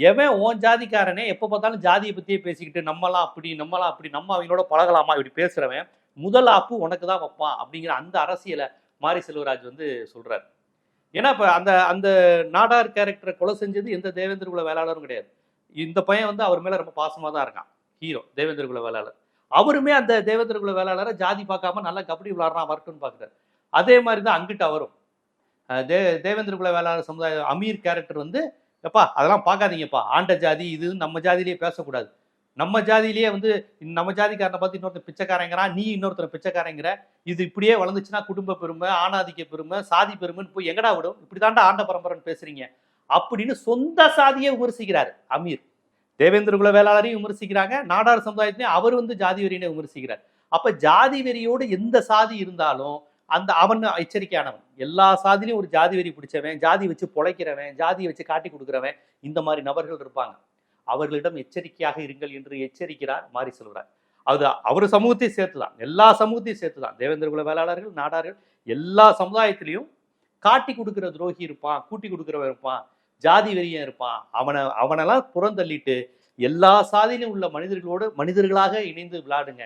எவன் ஓன் ஜாதிக்காரனே எப்போ பார்த்தாலும் ஜாதியை பற்றியே பேசிக்கிட்டு நம்மலாம் அப்படி நம்மலாம் அப்படி நம்ம அவங்களோட பழகலாமா இப்படி பேசுகிறவன் முதல் ஆப்பு உனக்கு தான் வைப்பான் அப்படிங்கிற அந்த அரசியலை மாரி செல்வராஜ் வந்து சொல்கிறார் ஏன்னா இப்போ அந்த அந்த நாடார் கேரக்டரை கொலை செஞ்சது எந்த தேவேந்திர குல வேளாளரும் கிடையாது. இந்த பையன் வந்து அவர் மேலே ரொம்ப பாசமாக தான் இருக்கான். ஹீரோ தேவேந்திர குல வேளாளர். அவருமே அந்த தேவேந்திர குல வேளாளரை ஜாதி பார்க்காம நல்லா கபடி விளாட்றான் வரட்டும்னு பார்க்குறாரு. அதே மாதிரி தான் அங்கிட்ட அவரும். தே தேவேந்திர குல வேளாளர் சமுதாய அமீர் கேரக்டர் வந்து எப்பா அதெல்லாம் பார்க்காதீங்கப்பா. ஆண்ட ஜாதி இது நம்ம ஜாதியிலேயே பேசக்கூடாது. நம்ம ஜாதியிலேயே வந்து நம்ம ஜாதிக்காரனை பார்த்து இன்னொருத்தர் பிச்சைக்காரங்கிறான் நீ இன்னொருத்தர் பிச்சைக்காரங்கிற. இது இப்படியே வளர்ந்துச்சுன்னா குடும்ப பெருமை ஆணாதிக்க பெருமை சாதி பெருமைன்னு போய் எங்கடா விடும்? இப்படி ஆண்ட பரம்பரைன்னு பேசுறீங்க. அப்படின்னு சொந்த சாதியை விமர்சிக்கிறார் அமீர். தேவேந்திர குல வேளாளரையும் விமர்சிக்கிறாங்க நாடார் சமுதாயத்திலையும் அவர் வந்து ஜாதி வெறியினை விமர்சிக்கிறார். அப்ப ஜாதி வெறியோடு எந்த சாதி இருந்தாலும் அந்த அவன் எச்சரிக்கையானவன். எல்லா சாதிலையும் ஒரு ஜாதி வெறி பிடிச்சவன் ஜாதி வச்சு பொழைக்கிறவன் ஜாதியை வச்சு காட்டி கொடுக்குறவன் இந்த மாதிரி நபர்கள் இருப்பாங்க. அவர்களிடம் எச்சரிக்கையாக இருங்கள் என்று எச்சரிக்கிறார் மாரி செல்வராஜ் அது அவர் சமூகத்தையும் சேர்த்துதான். எல்லா சமூகத்தையும் சேர்த்துதான். தேவேந்திர குல வேளாளர்கள் நாடார்கள் எல்லா சமுதாயத்திலையும் காட்டி கொடுக்குற துரோகி இருப்பான் கூட்டி கொடுக்குறவன் இருப்பான் ஜாதி வெறியன் இருப்பான். அவனை அவனெல்லாம் புறந்தள்ளிட்டு எல்லா சாதியிலும் உள்ள மனிதர்களோடு மனிதர்களாக இணைந்து விளையாடுங்க.